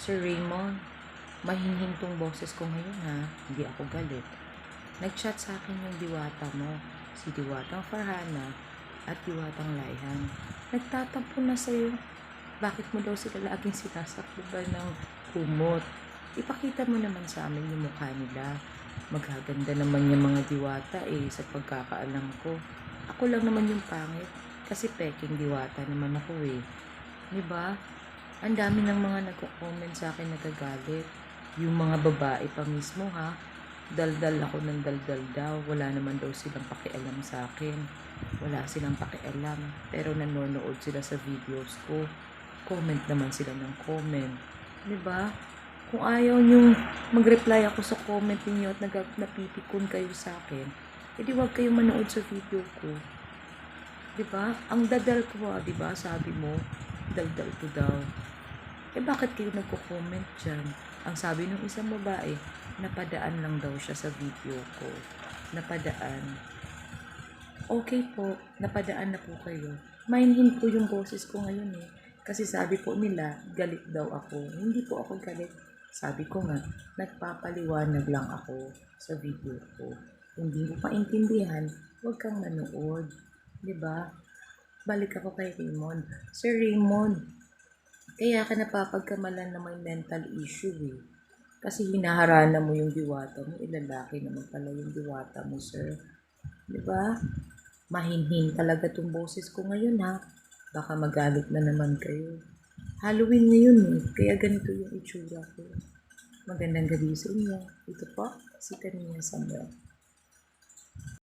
Sir Raymond, mahinhin tong boses ko ngayon ha. Hindi ako galit. Nag-chat sa akin yung diwata mo. Si Diwatang Farhana at Diwatang Laihan. Nagtatampo na sa'yo. Bakit mo daw sila laging sinasakluban ng kumot? Ipakita mo naman sa amin yung mukha nila. Maghaganda naman yung mga diwata eh sa pagkakaalam ko. Ako lang naman yung pangit kasi peking diwata naman ako eh. Di ba? Ang dami ng mga nagko-comment sa akin nagagalit. Yung mga babae pa mismo ha. Daldal ako ng daldal daw. Wala naman daw silang pakialam sa akin. Wala silang pakialam. Pero nanonood sila sa videos ko. Comment naman sila ng comment. Ba? Kung ayaw nyong mag-reply ako sa comment ninyo at nag- napipikon kayo sa akin, edi wag kayong manood sa video ko. Di ba? Ang dadal ko, di ba? Sabi mo, daldal ko daw. Eh bakit kayo nagko-comment dyan? Ang sabi ng isang babae, napadaan lang daw siya sa video ko. Napadaan. Okay po, napadaan na po kayo. Mahinhin po yung boses ko ngayon eh. Kasi sabi po nila, galit daw ako. Hindi po ako galit. Sabi ko nga, nagpapaliwanag lang ako sa video ko. Kung di mo paintindihan, huwag kang manood. ba? Balik ako kay Raymond. Sir Raymond, kaya ka napapagkamalan na may mental issue eh. Kasi hinaharana mo yung diwata mo, ilalaki naman pala yung diwata mo, sir. Di ba? Mahinhin talaga tong boses ko ngayon ha. Baka magalit na naman kayo. Halloween ngayon eh, kaya ganito yung itsura ko. Magandang gabi sa inyo. Ito po, si Tania Samuel.